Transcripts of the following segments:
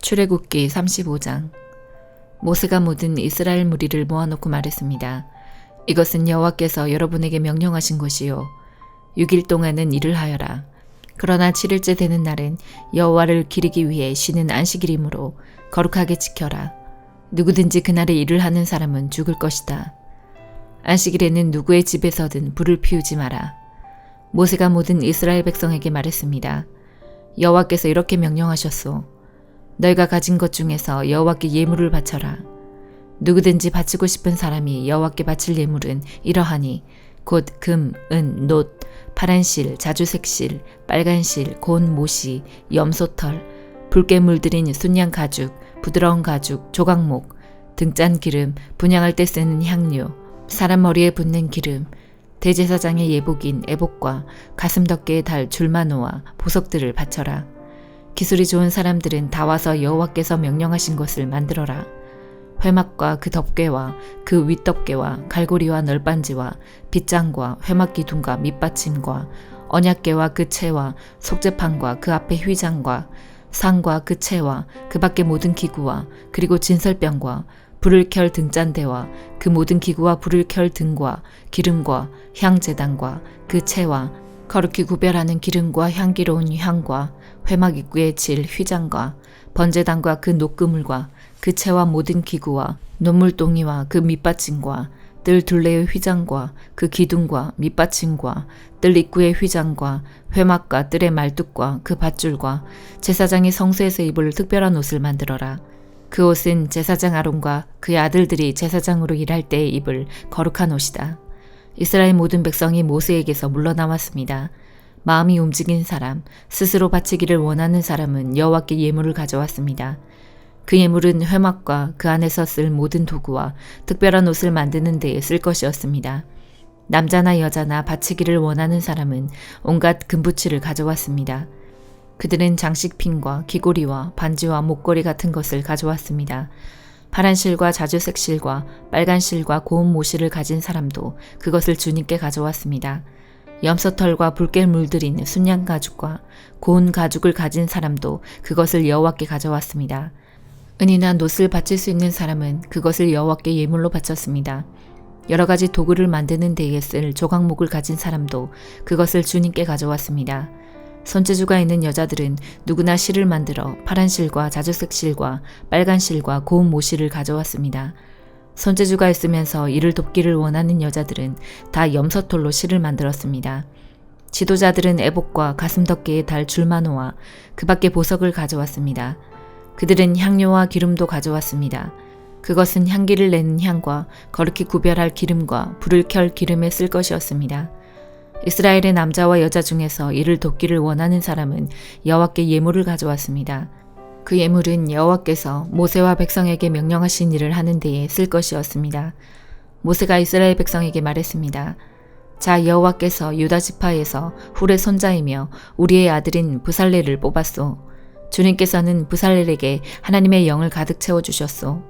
출애굽기 35장 모세가 모든 이스라엘 무리를 모아놓고 말했습니다. 이것은 여호와께서 여러분에게 명령하신 것이요 6일 동안은 일을 하여라. 그러나 7일째 되는 날은 여호와를 기리기 위해 쉬는 안식일이므로 거룩하게 지켜라. 누구든지 그날에 일을 하는 사람은 죽을 것이다. 안식일에는 누구의 집에서든 불을 피우지 마라. 모세가 모든 이스라엘 백성에게 말했습니다. 여호와께서 이렇게 명령하셨소. 너희가 가진 것 중에서 여호와께 예물을 바쳐라. 누구든지 바치고 싶은 사람이 여호와께 바칠 예물은 이러하니 곧 금, 은, 놋, 파란 실, 자주색 실, 빨간 실, 고운 모시, 염소털, 붉게 물들인 순양 가죽, 부드러운 가죽, 조각목, 등짠 기름, 분양할 때 쓰는 향료, 사람 머리에 붓는 기름, 대제사장의 예복인 애복과 가슴 덮개에 달 줄마노와 보석들을 바쳐라. 기술이 좋은 사람들은 다 와서 여호와께서 명령하신 것을 만들어라. 회막과 그 덮개와 그 윗덮개와 갈고리와 널빤지와 빗장과 회막 기둥과 밑받침과 언약궤와 그 채와 속재판과 그 앞에 휘장과 상과 그 채와 그 밖의 모든 기구와 그리고 진설병과 불을 켤 등잔대와 그 모든 기구와 불을 켤 등과 기름과 향재단과 그 채와 거룩히 구별하는 기름과 향기로운 향과 회막 입구에 칠 휘장과 번제단과 그 녹그물과 그 채와 모든 기구와 논물동이와 그 밑받침과 뜰 둘레의 휘장과 그 기둥과 밑받침과 뜰 입구의 휘장과 회막과 뜰의 말뚝과 그 밧줄과 제사장이 성소에서 입을 특별한 옷을 만들어라. 그 옷은 제사장 아론과 그의 아들들이 제사장으로 일할 때에 입을 거룩한 옷이다. 이스라엘 모든 백성이 모세에게서 물러나왔습니다. 마음이 움직인 사람, 스스로 바치기를 원하는 사람은 여호와께 예물을 가져왔습니다. 그 예물은 회막과 그 안에서 쓸 모든 도구와 특별한 옷을 만드는 데에 쓸 것이었습니다. 남자나 여자나 바치기를 원하는 사람은 온갖 금부치를 가져왔습니다. 그들은 장식핀과 귀고리와 반지와 목걸이 같은 것을 가져왔습니다. 파란 실과 자주색 실과 빨간 실과 고운 모시를 가진 사람도 그것을 주님께 가져왔습니다. 염소털과 붉게 물들인 순양 가죽과 고운 가죽을 가진 사람도 그것을 여호와께 가져왔습니다. 은이나 놋을 바칠 수 있는 사람은 그것을 여호와께 예물로 바쳤습니다. 여러 가지 도구를 만드는 데에 쓸 조각목을 가진 사람도 그것을 주님께 가져왔습니다. 손재주가 있는 여자들은 누구나 실을 만들어 파란 실과 자주색 실과 빨간 실과 고운 모실을 가져왔습니다. 손재주가 있으면서 이를 돕기를 원하는 여자들은 다 염소털로 실을 만들었습니다. 지도자들은 애복과 가슴 덮개에 달 줄마노와 그 밖에 보석을 가져왔습니다. 그들은 향료와 기름도 가져왔습니다. 그것은 향기를 내는 향과 거룩히 구별할 기름과 불을 켤 기름에 쓸 것이었습니다. 이스라엘의 남자와 여자 중에서 이를 돕기를 원하는 사람은 여호와께 예물을 가져왔습니다. 그 예물은 여호와께서 모세와 백성에게 명령하신 일을 하는 데에 쓸 것이었습니다. 모세가 이스라엘 백성에게 말했습니다. 자 여호와께서 유다 지파에서 훌의 손자이며 우리의 아들인 부살레를 뽑았소. 주님께서는 부살렐에게 하나님의 영을 가득 채워 주셨소.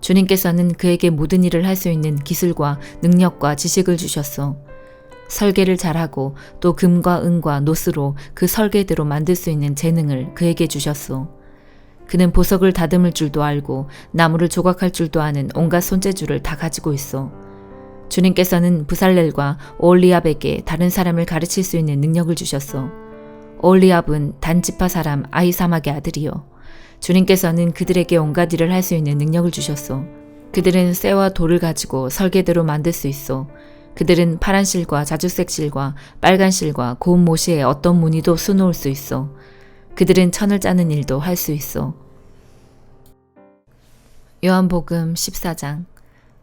주님께서는 그에게 모든 일을 할 수 있는 기술과 능력과 지식을 주셨소. 설계를 잘하고 또 금과 은과 노스로 그 설계대로 만들 수 있는 재능을 그에게 주셨소. 그는 보석을 다듬을 줄도 알고 나무를 조각할 줄도 아는 온갖 손재주를 다 가지고 있어. 주님께서는 부살렐과 올리압에게 다른 사람을 가르칠 수 있는 능력을 주셨어. 올리압은 단지파 사람 아이사막의 아들이요. 주님께서는 그들에게 온갖 일을 할 수 있는 능력을 주셨소. 그들은 쇠와 돌을 가지고 설계대로 만들 수 있어. 그들은 파란 실과 자주색 실과 빨간 실과 고운 모시에 어떤 무늬도 수놓을 수 있어. 그들은 천을 짜는 일도 할 수 있어. 요한복음 14장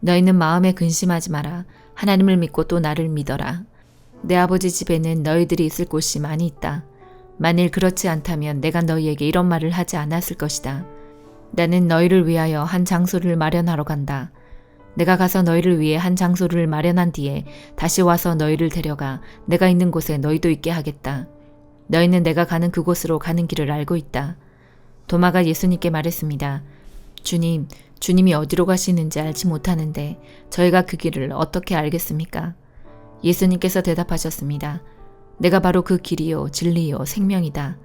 너희는 마음에 근심하지 마라. 하나님을 믿고 또 나를 믿어라. 내 아버지 집에는 너희들이 있을 곳이 많이 있다. 만일 그렇지 않다면 내가 너희에게 이런 말을 하지 않았을 것이다. 나는 너희를 위하여 한 장소를 마련하러 간다. 내가 가서 너희를 위해 한 장소를 마련한 뒤에 다시 와서 너희를 데려가 내가 있는 곳에 너희도 있게 하겠다. 너희는 내가 가는 그곳으로 가는 길을 알고 있다. 도마가 예수님께 말했습니다. 주님, 주님이 어디로 가시는지 알지 못하는데 저희가 그 길을 어떻게 알겠습니까? 예수님께서 대답하셨습니다. 내가 바로 그 길이요, 진리요, 생명이다.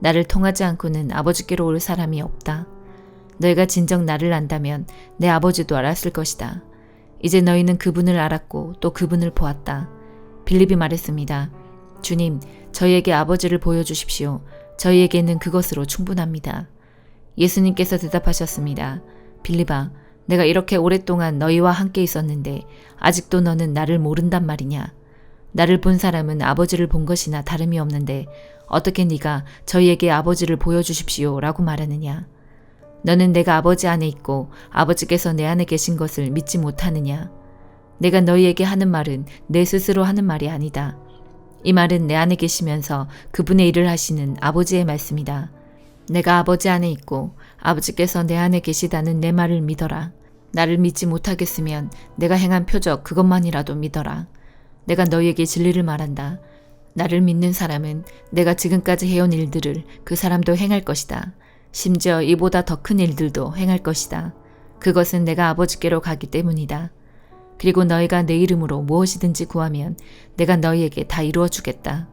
나를 통하지 않고는 아버지께로 올 사람이 없다. 너희가 진정 나를 안다면 내 아버지도 알았을 것이다. 이제 너희는 그분을 알았고 또 그분을 보았다. 빌립이 말했습니다. 주님, 저희에게 아버지를 보여주십시오. 저희에게는 그것으로 충분합니다. 예수님께서 대답하셨습니다. 빌립아, 내가 이렇게 오랫동안 너희와 함께 있었는데 아직도 너는 나를 모른단 말이냐? 나를 본 사람은 아버지를 본 것이나 다름이 없는데 어떻게 네가 저희에게 아버지를 보여주십시오 라고 말하느냐? 너는 내가 아버지 안에 있고 아버지께서 내 안에 계신 것을 믿지 못하느냐? 내가 너희에게 하는 말은 내 스스로 하는 말이 아니다. 이 말은 내 안에 계시면서 그분의 일을 하시는 아버지의 말씀이다. 내가 아버지 안에 있고 아버지께서 내 안에 계시다는 내 말을 믿어라. 나를 믿지 못하겠으면 내가 행한 표적 그것만이라도 믿어라. 내가 너희에게 진리를 말한다. 나를 믿는 사람은 내가 지금까지 해온 일들을 그 사람도 행할 것이다. 심지어 이보다 더 큰 일들도 행할 것이다. 그것은 내가 아버지께로 가기 때문이다. 그리고 너희가 내 이름으로 무엇이든지 구하면 내가 너희에게 다 이루어 주겠다.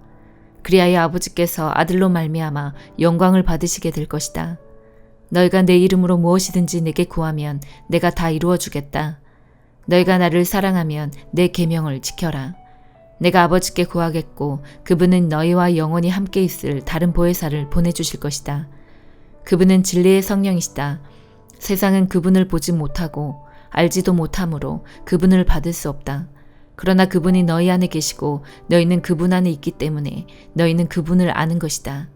그리하여 아버지께서 아들로 말미암아 영광을 받으시게 될 것이다. 너희가 내 이름으로 무엇이든지 내게 구하면 내가 다 이루어 주겠다. 너희가 나를 사랑하면 내 계명을 지켜라. 내가 아버지께 구하겠고 그분은 너희와 영원히 함께 있을 다른 보혜사를 보내 주실 것이다. 그분은 진리의 성령이시다. 세상은 그분을 보지 못하고 알지도 못하므로 그분을 받을 수 없다. 그러나 그분이 너희 안에 계시고 너희는 그분 안에 있기 때문에 너희는 그분을 아는 것이다.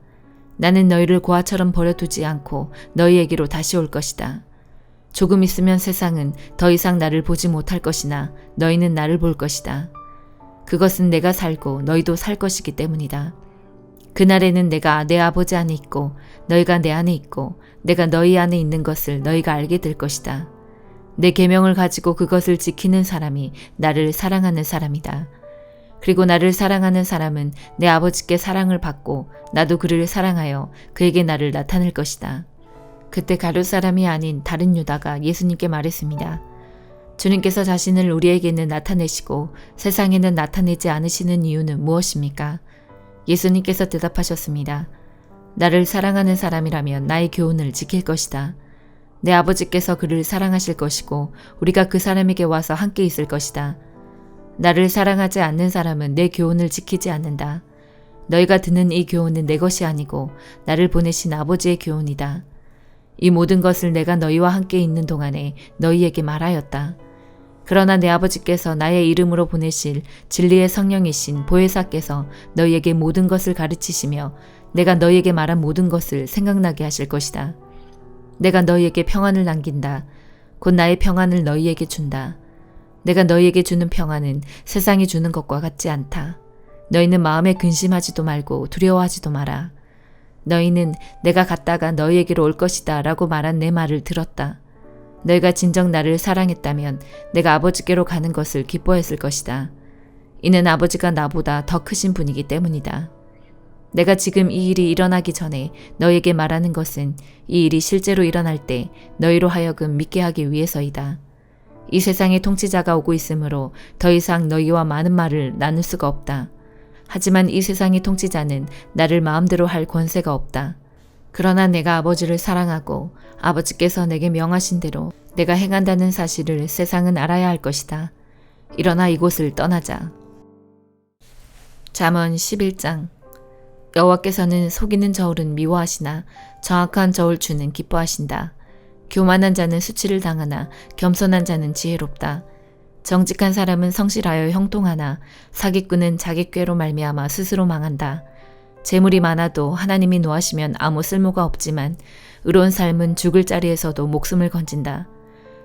나는 너희를 고아처럼 버려두지 않고 너희에게로 다시 올 것이다. 조금 있으면 세상은 더 이상 나를 보지 못할 것이나 너희는 나를 볼 것이다. 그것은 내가 살고 너희도 살 것이기 때문이다. 그날에는 내가 내 아버지 안에 있고 너희가 내 안에 있고 내가 너희 안에 있는 것을 너희가 알게 될 것이다. 내 계명을 가지고 그것을 지키는 사람이 나를 사랑하는 사람이다. 그리고 나를 사랑하는 사람은 내 아버지께 사랑을 받고 나도 그를 사랑하여 그에게 나를 나타낼 것이다. 그때 가룟 사람이 아닌 다른 유다가 예수님께 말했습니다. 주님께서 자신을 우리에게는 나타내시고 세상에는 나타내지 않으시는 이유는 무엇입니까? 예수님께서 대답하셨습니다. 나를 사랑하는 사람이라면 나의 교훈을 지킬 것이다. 내 아버지께서 그를 사랑하실 것이고 우리가 그 사람에게 와서 함께 있을 것이다. 나를 사랑하지 않는 사람은 내 교훈을 지키지 않는다. 너희가 듣는 이 교훈은 내 것이 아니고 나를 보내신 아버지의 교훈이다. 이 모든 것을 내가 너희와 함께 있는 동안에 너희에게 말하였다. 그러나 내 아버지께서 나의 이름으로 보내실 진리의 성령이신 보혜사께서 너희에게 모든 것을 가르치시며 내가 너희에게 말한 모든 것을 생각나게 하실 것이다. 내가 너희에게 평안을 남긴다. 곧 나의 평안을 너희에게 준다. 내가 너희에게 주는 평안은 세상이 주는 것과 같지 않다. 너희는 마음에 근심하지도 말고 두려워하지도 마라. 너희는 내가 갔다가 너희에게로 올 것이다 라고 말한 내 말을 들었다. 너희가 진정 나를 사랑했다면 내가 아버지께로 가는 것을 기뻐했을 것이다. 이는 아버지가 나보다 더 크신 분이기 때문이다. 내가 지금 이 일이 일어나기 전에 너에게 말하는 것은 이 일이 실제로 일어날 때 너희로 하여금 믿게 하기 위해서이다. 이 세상의 통치자가 오고 있으므로 더 이상 너희와 많은 말을 나눌 수가 없다. 하지만 이 세상의 통치자는 나를 마음대로 할 권세가 없다. 그러나 내가 아버지를 사랑하고 아버지께서 내게 명하신 대로 내가 행한다는 사실을 세상은 알아야 할 것이다. 일어나 이곳을 떠나자. 잠언 11장 여호와께서는 속이는 저울은 미워하시나 정확한 저울추는 기뻐하신다. 교만한 자는 수치를 당하나 겸손한 자는 지혜롭다. 정직한 사람은 성실하여 형통하나 사기꾼은 자기 꾀로 말미암아 스스로 망한다. 재물이 많아도 하나님이 노하시면 아무 쓸모가 없지만 의로운 삶은 죽을 자리에서도 목숨을 건진다.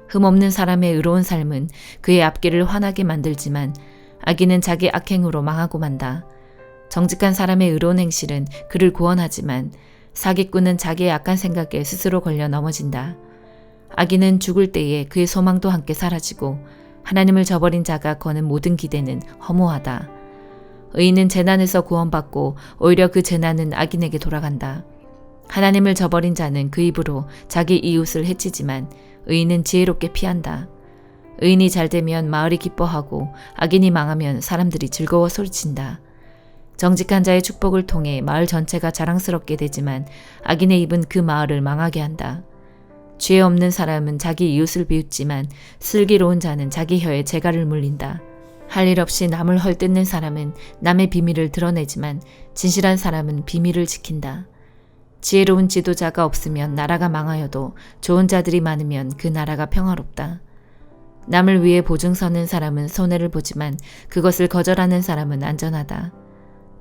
흠없는 사람의 의로운 삶은 그의 앞길을 환하게 만들지만 악인은 자기 악행으로 망하고 만다. 정직한 사람의 의로운 행실은 그를 구원하지만 사기꾼은 자기의 악한 생각에 스스로 걸려 넘어진다. 악인은 죽을 때에 그의 소망도 함께 사라지고 하나님을 저버린 자가 거는 모든 기대는 허무하다. 의인은 재난에서 구원받고 오히려 그 재난은 악인에게 돌아간다. 하나님을 저버린 자는 그 입으로 자기 이웃을 해치지만 의인은 지혜롭게 피한다. 의인이 잘 되면 마을이 기뻐하고 악인이 망하면 사람들이 즐거워 소리친다. 정직한 자의 축복을 통해 마을 전체가 자랑스럽게 되지만 악인의 입은 그 마을을 망하게 한다. 죄 없는 사람은 자기 이웃을 비웃지만 슬기로운 자는 자기 혀에 재갈을 물린다. 할 일 없이 남을 헐뜯는 사람은 남의 비밀을 드러내지만 진실한 사람은 비밀을 지킨다. 지혜로운 지도자가 없으면 나라가 망하여도 좋은 자들이 많으면 그 나라가 평화롭다. 남을 위해 보증 서는 사람은 손해를 보지만 그것을 거절하는 사람은 안전하다.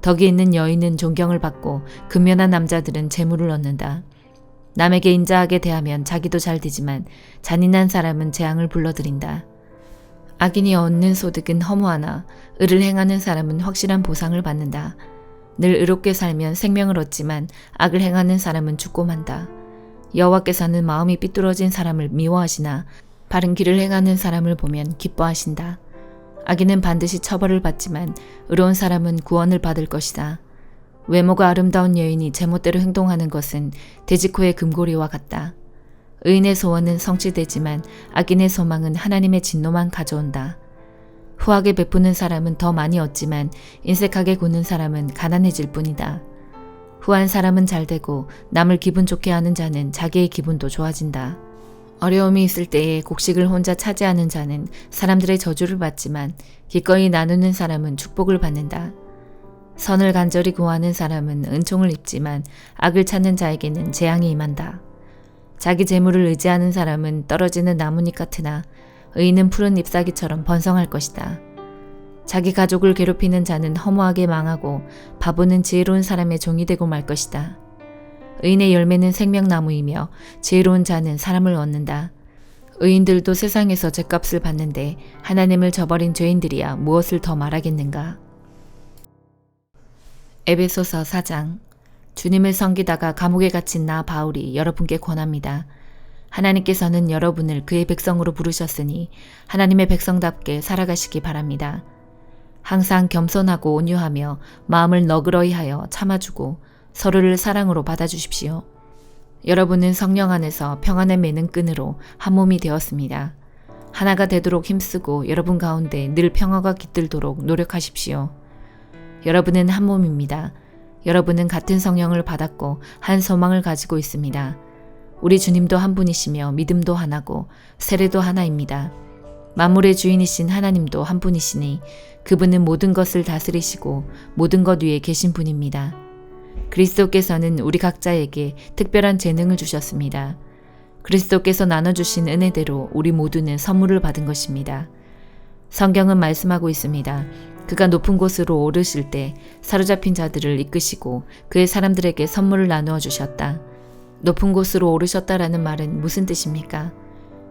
덕이 있는 여인은 존경을 받고 근면한 남자들은 재물을 얻는다. 남에게 인자하게 대하면 자기도 잘 되지만 잔인한 사람은 재앙을 불러들인다. 악인이 얻는 소득은 허무하나 을을 행하는 사람은 확실한 보상을 받는다. 늘 의롭게 살면 생명을 얻지만 악을 행하는 사람은 죽고 만다. 여호와께서는 마음이 삐뚤어진 사람을 미워하시나 바른 길을 행하는 사람을 보면 기뻐하신다. 악인은 반드시 처벌을 받지만 의로운 사람은 구원을 받을 것이다. 외모가 아름다운 여인이 제멋대로 행동하는 것은 돼지코의 금고리와 같다. 의인의 소원은 성취되지만 악인의 소망은 하나님의 진노만 가져온다. 후하게 베푸는 사람은 더 많이 얻지만 인색하게 구는 사람은 가난해질 뿐이다. 후한 사람은 잘 되고 남을 기분 좋게 하는 자는 자기의 기분도 좋아진다. 어려움이 있을 때에 곡식을 혼자 차지하는 자는 사람들의 저주를 받지만 기꺼이 나누는 사람은 축복을 받는다. 선을 간절히 구하는 사람은 은총을 입지만 악을 찾는 자에게는 재앙이 임한다. 자기 재물을 의지하는 사람은 떨어지는 나뭇잎 같으나 의인은 푸른 잎사귀처럼 번성할 것이다. 자기 가족을 괴롭히는 자는 허무하게 망하고 바보는 지혜로운 사람의 종이 되고 말 것이다. 의인의 열매는 생명나무이며 지혜로운 자는 사람을 얻는다. 의인들도 세상에서 죗값을 받는데 하나님을 저버린 죄인들이야 무엇을 더 말하겠는가. 에베소서 4장 주님을 섬기다가 감옥에 갇힌 나 바울이 여러분께 권합니다. 하나님께서는 여러분을 그의 백성으로 부르셨으니 하나님의 백성답게 살아가시기 바랍니다. 항상 겸손하고 온유하며 마음을 너그러이 하여 참아주고 서로를 사랑으로 받아주십시오. 여러분은 성령 안에서 평안에 매는 끈으로 한 몸이 되었습니다. 하나가 되도록 힘쓰고 여러분 가운데 늘 평화가 깃들도록 노력하십시오. 여러분은 한 몸입니다. 여러분은 같은 성령을 받았고 한 소망을 가지고 있습니다. 우리 주님도 한 분이시며 믿음도 하나고 세례도 하나입니다. 만물의 주인이신 하나님도 한 분이시니 그분은 모든 것을 다스리시고 모든 것 위에 계신 분입니다. 그리스도께서는 우리 각자에게 특별한 재능을 주셨습니다. 그리스도께서 나눠주신 은혜대로 우리 모두는 선물을 받은 것입니다. 성경은 말씀하고 있습니다. 그가 높은 곳으로 오르실 때 사로잡힌 자들을 이끄시고 그의 사람들에게 선물을 나누어 주셨다. 높은 곳으로 오르셨다라는 말은 무슨 뜻입니까?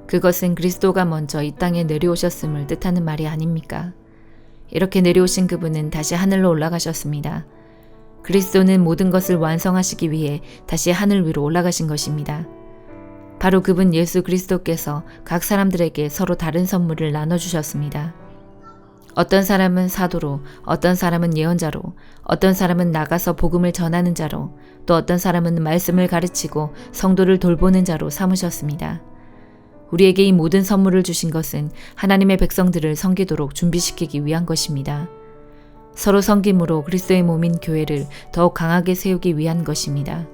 그것은 그리스도가 먼저 이 땅에 내려오셨음을 뜻하는 말이 아닙니까? 이렇게 내려오신 그분은 다시 하늘로 올라가셨습니다. 그리스도는 모든 것을 완성하시기 위해 다시 하늘 위로 올라가신 것입니다. 바로 그분 예수 그리스도께서 각 사람들에게 서로 다른 선물을 나눠주셨습니다. 어떤 사람은 사도로, 어떤 사람은 예언자로, 어떤 사람은 나가서 복음을 전하는 자로, 또 어떤 사람은 말씀을 가르치고 성도를 돌보는 자로 삼으셨습니다. 우리에게 이 모든 선물을 주신 것은 하나님의 백성들을 섬기도록 준비시키기 위한 것입니다. 서로 섬김으로 그리스도의 몸인 교회를 더욱 강하게 세우기 위한 것입니다.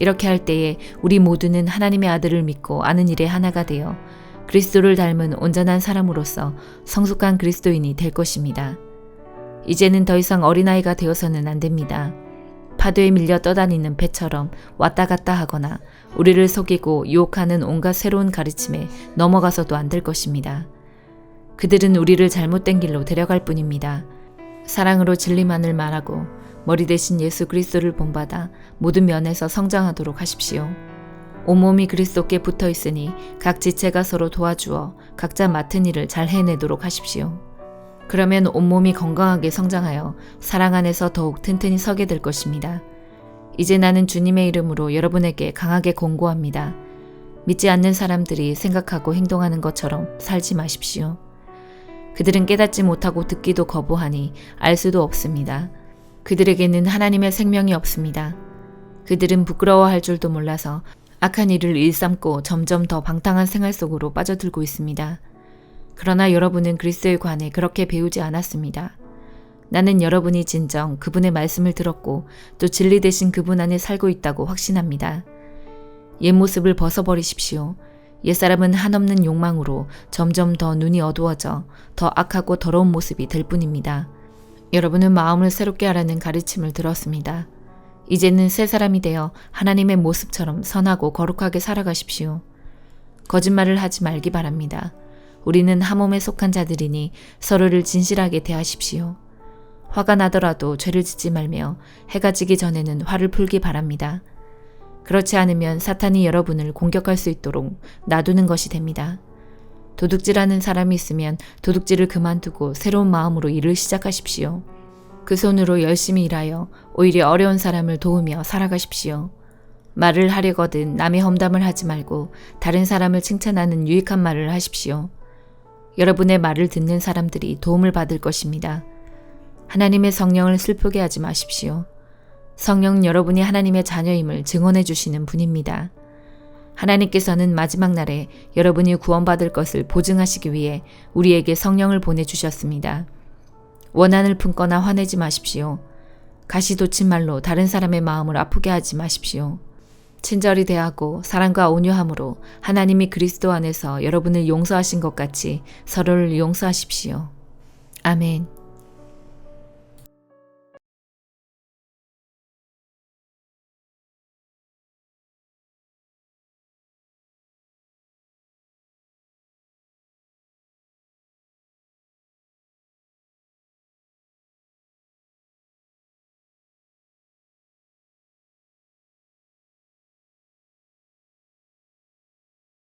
이렇게 할 때에 우리 모두는 하나님의 아들을 믿고 아는 일에 하나가 되어 그리스도를 닮은 온전한 사람으로서 성숙한 그리스도인이 될 것입니다. 이제는 더 이상 어린아이가 되어서는 안 됩니다. 파도에 밀려 떠다니는 배처럼 왔다 갔다 하거나 우리를 속이고 유혹하는 온갖 새로운 가르침에 넘어가서도 안 될 것입니다. 그들은 우리를 잘못된 길로 데려갈 뿐입니다. 사랑으로 진리만을 말하고 머리 대신 예수 그리스도를 본받아 모든 면에서 성장하도록 하십시오. 온몸이 그리스도께 붙어 있으니 각 지체가 서로 도와주어 각자 맡은 일을 잘 해내도록 하십시오. 그러면 온몸이 건강하게 성장하여 사랑 안에서 더욱 튼튼히 서게 될 것입니다. 이제 나는 주님의 이름으로 여러분에게 강하게 공고합니다. 믿지 않는 사람들이 생각하고 행동하는 것처럼 살지 마십시오. 그들은 깨닫지 못하고 듣기도 거부하니 알 수도 없습니다. 그들에게는 하나님의 생명이 없습니다. 그들은 부끄러워할 줄도 몰라서 악한 일을 일삼고 점점 더 방탕한 생활 속으로 빠져들고 있습니다. 그러나 여러분은 그리스도에 관해 그렇게 배우지 않았습니다. 나는 여러분이 진정 그분의 말씀을 들었고 또 진리 대신 그분 안에 살고 있다고 확신합니다. 옛 모습을 벗어버리십시오. 옛사람은 한없는 욕망으로 점점 더 눈이 어두워져 더 악하고 더러운 모습이 될 뿐입니다. 여러분은 마음을 새롭게 하라는 가르침을 들었습니다. 이제는 새 사람이 되어 하나님의 모습처럼 선하고 거룩하게 살아가십시오. 거짓말을 하지 말기 바랍니다. 우리는 한 몸에 속한 자들이니 서로를 진실하게 대하십시오. 화가 나더라도 죄를 짓지 말며 해가 지기 전에는 화를 풀기 바랍니다. 그렇지 않으면 사탄이 여러분을 공격할 수 있도록 놔두는 것이 됩니다. 도둑질하는 사람이 있으면 도둑질을 그만두고 새로운 마음으로 일을 시작하십시오. 그 손으로 열심히 일하여 오히려 어려운 사람을 도우며 살아가십시오. 말을 하려거든 남의 험담을 하지 말고 다른 사람을 칭찬하는 유익한 말을 하십시오. 여러분의 말을 듣는 사람들이 도움을 받을 것입니다. 하나님의 성령을 슬프게 하지 마십시오. 성령 여러분이 하나님의 자녀임을 증언해 주시는 분입니다. 하나님께서는 마지막 날에 여러분이 구원받을 것을 보증하시기 위해 우리에게 성령을 보내주셨습니다. 원한을 품거나 화내지 마십시오. 가시돋친 말로 다른 사람의 마음을 아프게 하지 마십시오. 친절히 대하고 사랑과 온유함으로 하나님이 그리스도 안에서 여러분을 용서하신 것 같이 서로를 용서하십시오. 아멘.